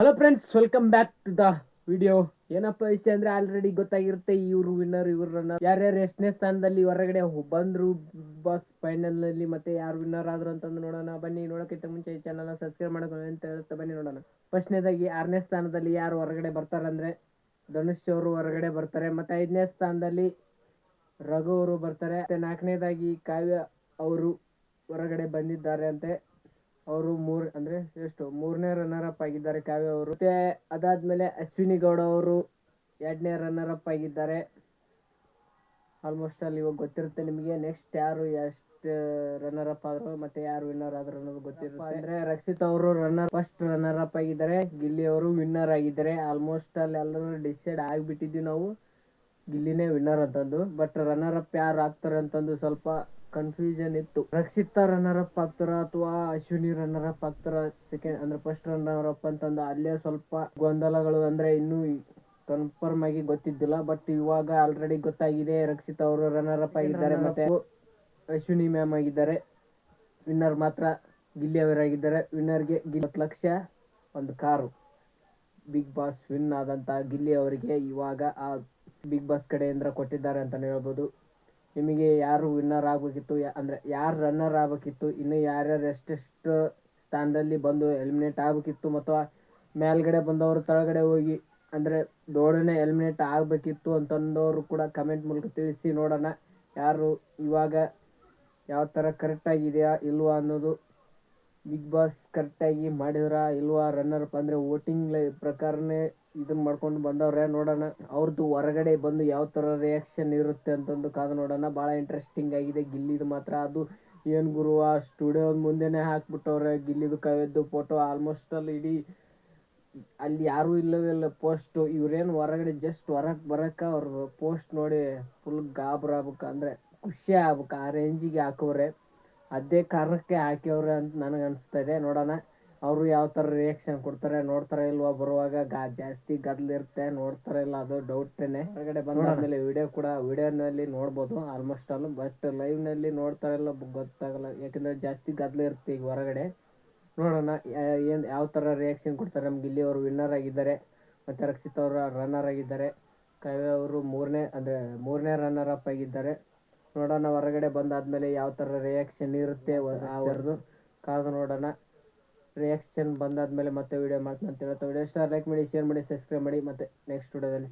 Hello friends welcome back to the video ಏನಪ್ಪ ವಿಷಯ ಅಂದ್ರೆ ಆಲ್ರೆಡಿ ಗೊತ್ತಾಗಿರುತ್ತೆ ಇವರು ವಿನ್ನರ್ ಇವರು ರನ್ನರ್ ಯಾರ್ಯಾರು ಎಷ್ಟನೇ ಸ್ಥಾನದಲ್ಲಿ ಹೊರಗಡೆ ಬಂದ್ರು ಬಾಸ್ ಫೈನಲ್ನಲ್ಲಿ ಮತ್ತೆ ಯಾರು ವಿನ್ನರ್ ಆದ್ರು ಅಂತ ನೋಡೋಣ. ಬನ್ನಿ, ನೋಡೋಕ್ಕಿಂತ ಮುಂಚೆ ಈ ಚಾನಲ್ ಸಬ್ಸ್ಕ್ರೈಬ್ ಮಾಡ್ಕೊಳ್ಳಿ ಅಂತ ಹೇಳ್ತಾ ಬನ್ನಿ ನೋಡೋಣ. ಫಸ್ಟ್ನೇದಾಗಿ ಆರನೇ ಸ್ಥಾನದಲ್ಲಿ ಯಾರು ಹೊರಗಡೆ ಬರ್ತಾರಂದ್ರೆ ಧನುಷ್ ಅವರು ಹೊರಗಡೆ ಬರ್ತಾರೆ. ಮತ್ತೆ ಐದನೇ ಸ್ಥಾನದಲ್ಲಿ ರಘು ಅವರು ಬರ್ತಾರೆ. ಮತ್ತೆ ನಾಲ್ಕನೇದಾಗಿ ಕಾವ್ಯ ಅವರು ಹೊರಗಡೆ ಬಂದಿದ್ದಾರೆ ಅಂತೆ. ಅವರು ಮೂರ್, ಅಂದ್ರೆ ಎಷ್ಟು ಮೂರನೇ ರನ್ನರ್ ಅಪ್ ಆಗಿದ್ದಾರೆ ಕಾವ್ಯ ಅವರು. ಮತ್ತೆ ಅದಾದ್ಮೇಲೆ ಅಶ್ವಿನಿ ಗೌಡ ಅವರು ಎರಡನೇ ರನ್ನರ್ ಅಪ್ ಆಗಿದ್ದಾರೆ. ಆಲ್ಮೋಸ್ಟ್ ಅಲ್ಲಿ ಇವಾಗ ಗೊತ್ತಿರುತ್ತೆ ನಿಮಗೆ ನೆಕ್ಸ್ಟ್ ಯಾರು ಎಷ್ಟು ರನ್ನರ್ ಅಪ್ ಆದ್ರು ಮತ್ತೆ ಯಾರು ವಿನ್ನರ್ ಆದ್ರು ಅನ್ನೋದು ಗೊತ್ತಿರುತ್ತೆ. ಅಂದ್ರೆ ರಕ್ಷಿತ್ ಅವರು ರನ್ನರ್ ಫಸ್ಟ್ ರನ್ನರ್ ಅಪ್ ಆಗಿದ್ದಾರೆ. ಗಿಲ್ಲಿ ಅವರು ವಿನ್ನರ್ ಆಗಿದ್ದಾರೆ. ಆಲ್ಮೋಸ್ಟ್ ಅಲ್ಲಿ ಎಲ್ಲರೂ ಡಿಸೈಡ್ ಆಗಿಬಿಟ್ಟಿದ್ವಿ ನಾವು. ಗಿಲ್ಲಿನೇ ವಿನ್ನರ್ ಅಂತಂದು. ಬಟ್ ರನ್ನರ್ ಅಪ್ ಯಾರು ಆಗ್ತಾರೆ ಅಂತಂದು ಸ್ವಲ್ಪ ಕನ್ಫ್ಯೂಷನ್ ಇತ್ತು. ರಕ್ಷಿತಾ ರನ್ನರ್ ಅಪ್ ಆಗ್ತಾರ ಅಥವಾ ಅಶ್ವಿನಿ ರನ್ನರ್ ಅಪ್ ಆಗ್ತಾರ? ಸೆಕೆಂಡ್ ಅಂದ್ರೆ ಫಸ್ಟ್ ರನ್ನರ್ ಅಪ್ ಅಂದ ಅಲ್ಲೇ ಸ್ವಲ್ಪ ಗೊಂದಲಗಳು ಅಂದ್ರೆ ಇನ್ನೂ ಕನ್ಫರ್ಮ್ ಆಗಿ ಗೊತ್ತಿದ್ದಿಲ್ಲ. ಬಟ್ ಇವಾಗ ಆಲ್ರೆಡಿ ಗೊತ್ತಾಗಿದೆ ರಕ್ಷಿತ್ ಅವರು ರನ್ನರ್ ಅಪ್ ಆಗಿದ್ದಾರೆ ಮತ್ತೆ ಅಶ್ವಿನಿ ಮ್ಯಾಮ್ ಆಗಿದ್ದಾರೆ. ವಿನ್ನರ್ ಮಾತ್ರ ಗಿಲ್ಲಿ ಅವರಾಗಿದ್ದಾರೆ. ವಿನ್ನರ್ಗೆ ಗಿಲ್ ಲಕ್ಷ ಒಂದು ಕಾರು. ಬಿಗ್ ಬಾಸ್ ವಿನ್ ಆದಂತ ಗಿಲ್ಲಿ ಅವರಿಗೆ ಇವಾಗ ಆ ಬಿಗ್ ಬಾಸ್ ಕಡೆಯಿಂದ ಕೊಟ್ಟಿದ್ದಾರೆ ಅಂತಾನೆ ಹೇಳ್ಬೋದು. ನಿಮಗೆ ಯಾರು ವಿನ್ನರ್ ಆಗಬೇಕಿತ್ತು ಅಂದರೆ ಯಾರು ರನ್ನರ್ ಆಗಬೇಕಿತ್ತು, ಇನ್ನು ಯಾರ್ಯಾರು ಎಷ್ಟೆಷ್ಟು ಸ್ಥಾನದಲ್ಲಿ ಬಂದು ಎಲಿಮಿನೇಟ್ ಆಗಬೇಕಿತ್ತು ಮತ್ತು ಮೇಲ್ಗಡೆ ಬಂದವರು ಕೆಳಗಡೆ ಹೋಗಿ, ಅಂದರೆ ದೋಡನೆ ಎಲಿಮಿನೇಟ್ ಆಗಬೇಕಿತ್ತು ಅಂತಂದವರು ಕೂಡ ಕಮೆಂಟ್ ಮೂಲಕ ತಿಳಿಸಿ ನೋಡೋಣ. ಯಾರು ಇವಾಗ ಯಾವ ಥರ ಕರೆಕ್ಟಾಗಿದೆಯಾ ಇಲ್ವಾ ಅನ್ನೋದು ಬಿಗ್ ಬಾಸ್ ಕರೆಕ್ಟಾಗಿ ಮಾಡಿದ್ರ ಇಲ್ವಾ ರನ್ನರ್ ಅಪ್ ಅಂದರೆ ವೋಟಿಂಗ್ ಪ್ರಕಾರನೇ ಇದನ್ನ ಮಾಡ್ಕೊಂಡು ಬಂದವ್ರೆ ನೋಡೋಣ. ಅವ್ರದ್ದು ಹೊರಗಡೆ ಬಂದು ಯಾವ ಥರ ರಿಯಾಕ್ಷನ್ ಇರುತ್ತೆ ಅಂತಂದು ಕಾದು ನೋಡೋಣ. ಭಾಳ ಇಂಟ್ರೆಸ್ಟಿಂಗ್ ಆಗಿದೆ ಗಿಲ್ಲಿದು ಮಾತ್ರ. ಅದು ಏನು ಗುರು, ಆ ಸ್ಟುಡಿಯೋ ಮುಂದೆನೇ ಹಾಕ್ಬಿಟ್ಟವ್ರೆ ಗಿಲ್ಲಿದು ಕವಿದ್ದು ಫೋಟೋ ಆಲ್ಮೋಸ್ಟ್ ಅಲ್ಲಿ ಇಡೀ ಅಲ್ಲಿ ಯಾರೂ ಇಲ್ಲವಿಲ್ಲ ಪೋಸ್ಟು ಇವ್ರೇನು ಹೊರಗಡೆ ಜಸ್ಟ್ ಹೊರಗೆ ಬರಕ್ಕೆ ಅವ್ರ ಪೋಸ್ಟ್ ನೋಡಿ ಫುಲ್ ಗಾಬರ ಆಗ್ಬೇಕು ಖುಷಿ ಆಗ್ಬೇಕು. ಆ ರೇಂಜಿಗೆ ಹಾಕವ್ರೆ. ಅದೇ ಕಾರಣಕ್ಕೆ ಹಾಕ್ಯವ್ರೆ ಅಂತ ನನಗೆ ಅನಿಸ್ತಾ ಇದೆ. ನೋಡೋಣ ಅವರು ಯಾವ ಥರ ರಿಯಾಕ್ಷನ್ ಕೊಡ್ತಾರೆ ನೋಡ್ತಾರೆ ಇಲ್ವೋ ಬರುವಾಗ ಗಾ ಜಾಸ್ತಿ ಗದ್ಲ ಇರುತ್ತೆ ನೋಡ್ತಾರೆ ಇಲ್ಲ ಅದು ಡೌಟೇನೆ ಹೊರಗಡೆ ಬಂದಾದ್ಮೇಲೆ ವಿಡಿಯೋ ಕೂಡ ವಿಡಿಯೋನಲ್ಲಿ ನೋಡ್ಬೋದು ಆಲ್ಮೋಸ್ಟ್ ಆಲ್ ಬಟ್ ಲೈವ್ನಲ್ಲಿ ನೋಡ್ತಾರೆ ಇಲ್ಲ ಗೊತ್ತಾಗಲ್ಲ. ಯಾಕಂದ್ರೆ ಜಾಸ್ತಿ ಗದ್ದಲ ಇರುತ್ತೆ ಈಗ ಹೊರಗಡೆ. ನೋಡೋಣ ಏನು ಯಾವ ಥರ ರಿಯಾಕ್ಷನ್ ಕೊಡ್ತಾರೆ. ನಮ್ಗೆ ಇಲ್ಲಿ ಅವರು ವಿನ್ನರ್ ಆಗಿದ್ದಾರೆ ಮತ್ತು ರಕ್ಷಿತ್ ಅವರು ರನ್ನರ್ ಆಗಿದ್ದಾರೆ. ಕಾವ್ಯ ಅವರು ಮೂರನೇ ಅಂದರೆ ಮೂರನೇ ರನ್ನರ್ ಅಪ್ ಆಗಿದ್ದಾರೆ. ನೋಡೋಣ, ಹೊರಗಡೆ ಬಂದಾದ್ಮೇಲೆ ಯಾವ ಥರ ರಿಯಾಕ್ಷನ್ ಇರುತ್ತೆ ಅವ್ರದ್ದು ಕಾದು ನೋಡೋಣ. ರಿಯಾಕ್ಷನ್ ಬಂದಾದ್ಮೇಲೆ ಮತ್ತೆ ವಿಡಿಯೋ ಮಾಡ್ತೀನಿ ಅಂತ ಹೇಳ್ತಾ ವಿಡಿಯೋ ಇಷ್ಟ ಲೈಕ್ ಮಾಡಿ ಶೇರ್ ಮಾಡಿ ಸಬ್ಸ್ಕ್ರೈಬ್ ಮಾಡಿ ಮತ್ತೆ ನೆಕ್ಸ್ಟ್ ವಿಡಿಯೋದಲ್ಲಿ